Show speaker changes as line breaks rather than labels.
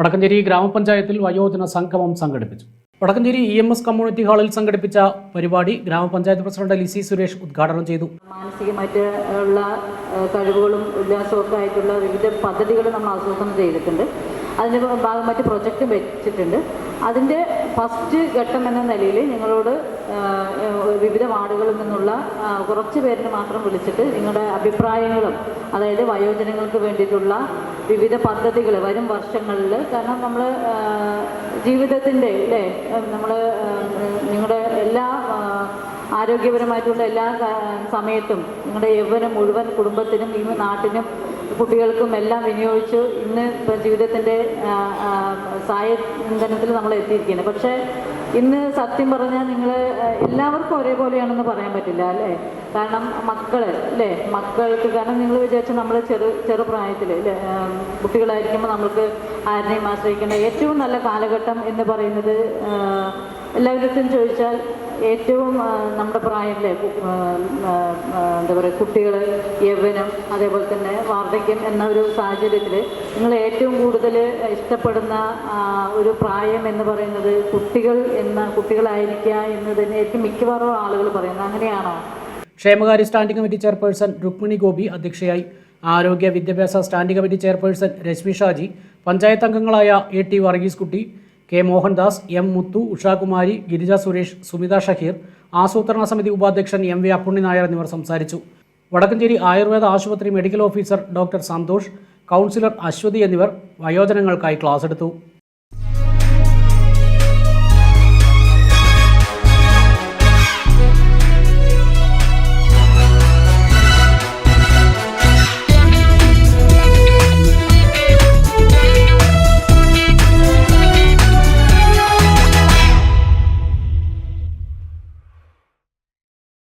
വടക്കഞ്ചേരി ഗ്രാമപഞ്ചായത്തിൽ വയോജന സംഗമം സംഘടിപ്പിച്ചു. Vadakkencherry E M S community ഹാളിൽ സംഘടിപ്പിച്ച പരിപാടി ഗ്രാമപഞ്ചായത്ത് പ്രസിഡന്റ് ലിസി സുരേഷ് ഉദ്ഘാടനം ചെയ്തു.
മാനസികമായിട്ട് ഉള്ള കഴിവുകളും ഉല്ലാസവും ആയിട്ടുള്ള വിവിധ പദ്ധതികൾ നമ്മൾ ആസൂത്രണം ചെയ്തിട്ടുണ്ട്. അതിന്റെ ഭാഗമായിട്ട് പ്രൊജക്റ്റ് വെച്ചിട്ടുണ്ട്. അതിന്റെ ഫസ്റ്റ് ഘട്ടം എന്ന നിലയിൽ നിങ്ങളോട് വിവിധ വാർഡുകളിൽ നിന്നുള്ള കുറച്ച് പേരിന് മാത്രം വിളിച്ചിട്ട് നിങ്ങളുടെ അഭിപ്രായങ്ങളും അതായത് വയോജനങ്ങൾക്ക് വേണ്ടിയിട്ടുള്ള വിവിധ പദ്ധതികൾ വരും വർഷങ്ങളിൽ. കാരണം നമ്മൾ ജീവിതത്തിന്റെ അല്ലേ നമ്മൾ നിങ്ങളുടെ എല്ലാ ആരോഗ്യപരമായിട്ടുള്ള എല്ലാ സമയത്തും നിങ്ങളുടെ യൗവനം മുഴുവൻ കുടുംബത്തിനും ഈ നാട്ടിനും കുട്ടികൾക്കും എല്ലാം വിനിയോഗിച്ച്. ഇന്ന് ഇപ്പം ജീവിതത്തിന്റെ സായ ഇന്ധനത്തിൽ നമ്മൾ എത്തിയിരിക്കുന്നത് പക്ഷേ ഇന്ന് സത്യം പറഞ്ഞാൽ നിങ്ങൾ എല്ലാവർക്കും ഒരേപോലെയാണെന്ന് പറയാൻ പറ്റില്ല അല്ലേ? കാരണം മക്കൾ അല്ലേ? മക്കൾക്ക് കാരണം നിങ്ങൾ വിചാരിച്ച നമ്മൾ ചെറു ചെറുപ്രായത്തിൽ അല്ലേ? കുട്ടികളായിരിക്കുമ്പോൾ നമ്മൾക്ക് ആരെയും ആശ്രയിക്കേണ്ട ഏറ്റവും നല്ല കാലഘട്ടം എന്ന് പറയുന്നത് എല്ലാവരും ചോദിച്ചാൽ ഏറ്റവും നമ്മുടെ പ്രായത്തിലെ എന്താ പറയുക കുട്ടികൾ യൗവനം അതേപോലെ തന്നെ വാർദ്ധക്യം എന്ന ഒരു സാഹചര്യത്തിൽ നിങ്ങൾ ഏറ്റവും കൂടുതൽ ഇഷ്ടപ്പെടുന്ന ഒരു പ്രായം എന്ന് പറയുന്നത് കുട്ടികൾ എന്ന കുട്ടികളായിരിക്കുക എന്ന് തന്നെ ഏറ്റവും മിക്കവാറും ആളുകൾ പറയുന്നത് അങ്ങനെയാണോ?
ക്ഷേമകാര്യ standing committee chairperson Rukmini Gopi അധ്യക്ഷയായി. ആരോഗ്യ വിദ്യാഭ്യാസ standing committee chairperson Reshmi Shaji. Panchayat അംഗങ്ങളായ A T Varghese Kutty K Mohandas M Muthu Ushakumari Girija Suresh Sumitha Shaheer ആസൂത്രണ സമിതി ഉപാധ്യക്ഷൻ എം വി അപ്പുണ്ണി നായർ എന്നിവർ സംസാരിച്ചു. വടക്കഞ്ചേരി ആയുർവേദ ആശുപത്രി medical officer doctor Santhosh councillor Aswathi എന്നിവർ വയോജനങ്ങൾക്കായി ക്ലാസ് എടുത്തു.